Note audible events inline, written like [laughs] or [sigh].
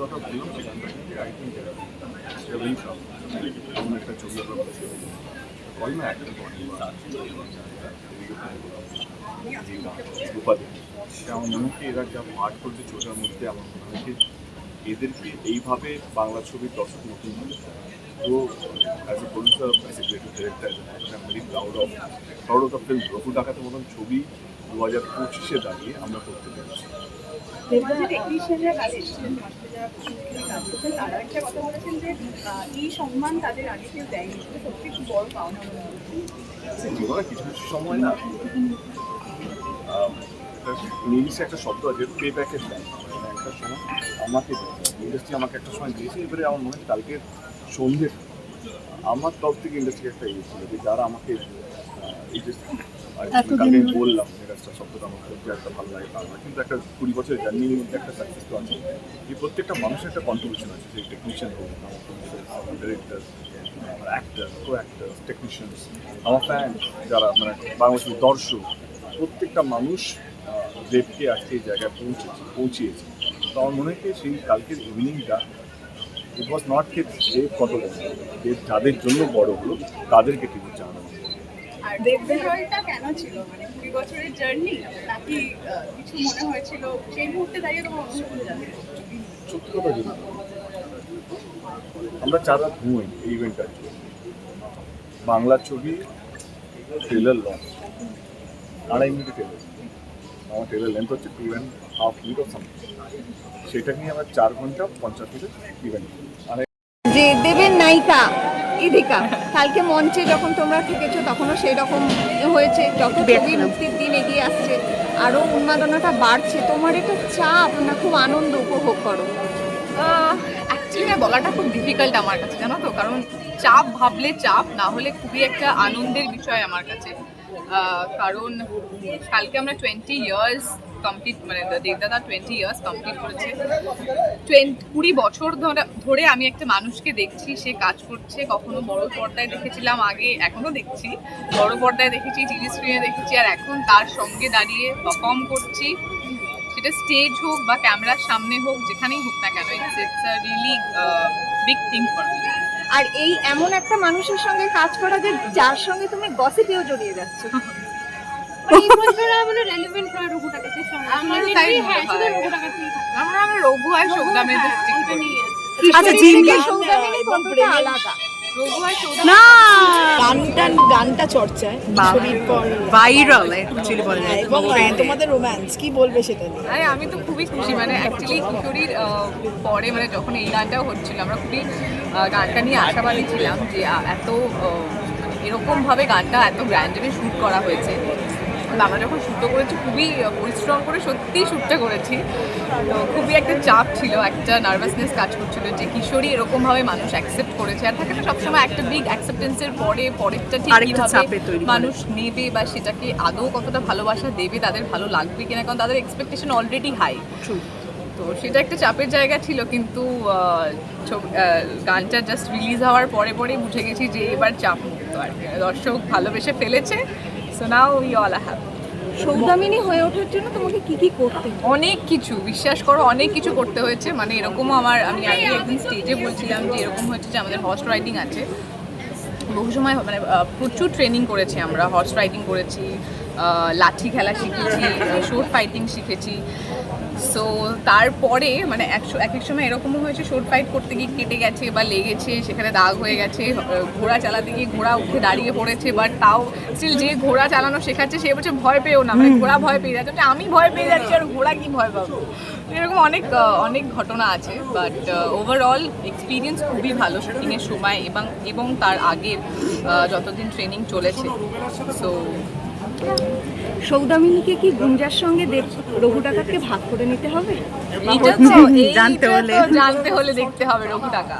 কথা বললাম সেখান থেকে আই থিঙ্ক একটা ছবি আমরা করতে পারি না আমার মনে হয় এরা করছে ছবিটার মধ্যে আমার মনে হয় এদেরকে এইভাবে বাংলা ছবির দর্শক নতুন তো as a producer as a creative director I very proud of proud of the film Raghu ডাকাতের মতন ছবি দু হাজার পঁচিশে দাঁড়িয়ে আমরা করতে পেরেছি। জীবনে কিছু কিছু সময় না। একটা ইংলিশে একটা শব্দ আছে পে ব্যাকের দেয় একটা সময় আমাকে ইন্ডাস্ট্রি আমাকে একটা সময় দিয়েছে এবারে আমার মনে হয় কালকে সন্ধ্যে আমার তরফ থেকে ইন্ডাস্ট্রি একটা ইয়ে ছিল যে যারা আমাকে এই যে ধরে- বললাম মেগাস্টার শব্দটা আমার খুব একটা ভালো লাগে না। কিন্তু একটা কুড়ি বছরের জার্নির মধ্যে একটা সাকসেস তো আছে। এই প্রত্যেকটা মানুষের একটা কন্ট্রিবিউশন আছে সেই টেকনিশিয়ান হোক আমার ডিরেক্টর আমার অ্যাক্টার কো অ্যাক্টার টেকনিশিয়ানস আমার ফ্যান যারা মানে বাংলাদেশের দর্শক প্রত্যেকটা মানুষ দেবকে আজকে এই জায়গায় পৌঁছেছে পৌঁছিয়েছে। তো আমার মনে হয় সেই কালকের ইভিনিংটা ইট ওয়াজ নট কে দেব কত বড় হলো। যাদের জন্য বড় হলো তাদেরকে টিভি জানানো। আর দেবদেহরটা কেন ছিল? মানে কুড়ি বছরের জার্নি নাকি কিছু মনে হয়েছিল? সেই মুহূর্তে দাঁড়িয়ে তোমার অনুভূতি জানতে সত্যি কথা যদি আমরা চার রাত ঘুমোই এই ইভেন্টটার জন্য বাংলা ছবি ট্রেলার লঞ্চ আড়াই মিনিট ট্রেলার আমার ট্রেলার লেন্থ হচ্ছে two and half metre something সেটা নিয়ে আমরা চার ঘণ্টা পঞ্চাশ মিনিট ইভেন্ট যে দেবের নায়িকা ইদিকা কালকে মঞ্চে যখন তোমরা থেকেছো তখনও সেই রকম হয়েছে। যত ছবি মুক্তির দিন এগিয়ে আসছে আরও উন্মাদনাটা বাড়ছে। তোমার এটা চাপ না খুব আনন্দ উপভোগ করো। বলাটা খুব ডিফিকাল্ট আমার কাছে, জানো তো? কারণ চাপ ভাবলে চাপ, না হলে খুবই একটা আনন্দের বিষয় আমার কাছে। কারণ কালকে আমরা টোয়েন্টি ইয়ার্স কমপ্লিট মানে দেবদাদা টোয়েন্টি ইয়ার্স কমপ্লিট করেছে। টোয়েন্টি কুড়ি বছর ধরে আমি একটা মানুষকে দেখছি, সে কাজ করছে। কখনো বড় পর্দায় দেখেছিলাম আগে, এখনও দেখছি। বড় পর্দায় দেখেছি টিভি স্ক্রিনে দেখেছি, আর এখন তার সঙ্গে দাঁড়িয়ে পারফর্ম করছি। সেটা স্টেজ হোক বা ক্যামেরার সামনে হোক যেখানেই হোক না কেন it's it's a really big thing for me আর এই এমন একটা মানুষের সঙ্গে কাজ করা যে যার সঙ্গে তুমি গসিপেও জড়িয়ে যাচ্ছ। আমরা রঘু ডাকাতের সঙ্গে আমারও আমরা মনে হয়। রঘু আর হ্যাঁ, আচ্ছা জিম্মি। সৌদামিনী কতটা আলাদা। রঘু আর সৌদাম না! গানটা গানটা চর্চায় ছবির পর ভাইরাল অ্যাকচুয়ালি বলা যায় এবং তোমাদের রোম্যান্স কি বলবে সেটা নিয়ে? আরে আমি তো খুবই খুশি মানে অ্যাকচুয়ালি কিশোরীর আহ, পরে মানে যখন এই গানটাও হচ্ছিল আমরা খুবই গানটা নিয়ে আশাবাদী ছিলাম যে এত এরকমভাবে গানটা এত ব্র্যান্ডেডে শ্যুট করা হয়েছে। তো আমরা যখন শ্যুটও করেছি খুবই পরিশ্রম করে সত্যিই শ্যুটটা করেছি তো খুবই একটা চাপ ছিল একটা নার্ভাসনেস কাজ করছিল যে কিশোরী এরকমভাবে মানুষ অ্যাকসেপ্ট করেছে আর থাকে না সবসময় একটা বিগ অ্যাকসেপ্টেন্সের পরে পরেরটা ঠিক কীভাবে। মানুষ নেবে বা সেটাকে আদৌ কতটা ভালোবাসা দেবে তাদের ভালো লাগবে কিনা কারণ তাদের এক্সপেকটেশন অলরেডি হাই তো সেটা একটা চাপের জায়গা ছিল কিন্তু গানটা জাস্ট রিলিজ হওয়ার পরে পরে বুঝে গেছি যে এবার চাপ মুক্ত আর। দর্শক ভালোবেসে ফেলেছে so now we all have Saudamini হয়ে ওঠার জন্য তোমাকে কি কি করতে অনেক কিছু বিশ্বাস করো অনেক কিছু করতে হয়েছে। মানে এরকমও আমার আমি আগে একদিন স্টেজে বলছিলাম যে এরকম হয়েছে যে আমাদের হর্স রাইডিং আছে। বহু সময় মানে প্রচুর ট্রেনিং করেছি আমরা। হর্স রাইডিং করেছি লাঠি খেলা শিখেছি শোট ফাইটিং শিখেছি। সো তারপরে মানে একশো এক এক সময় এরকমও হয়েছে শোট ফাইট করতে গিয়ে কেটে গেছে বা লেগেছে সেখানে দাগ হয়ে গেছে ঘোড়া চালাতে গিয়ে ঘোড়া উঠে দাঁড়িয়ে পড়েছে বাট তাও স্টিল যে ঘোড়া চালানো শেখাচ্ছে সে বলছে ভয় পেও না মানে ঘোড়া ভয় পেয়ে যাচ্ছে আমি ভয় পেয়ে যাচ্ছি আর ঘোড়া কি ভয় পাবো? এরকম অনেক অনেক ঘটনা আছে বাট ওভারঅল এক্সপিরিয়েন্স খুবই ভালো শুটিংয়ের সময় এবং এবং তার আগের যতদিন ট্রেনিং চলেছে সো সৌদামিনীকে কি গুঞ্জার সঙ্গে দেব রঘু ডাকাতকে ভাগ করে নিতে হবে? [laughs] জানতে হলে। জানতে হলে দেখতে হবে রঘু টাকা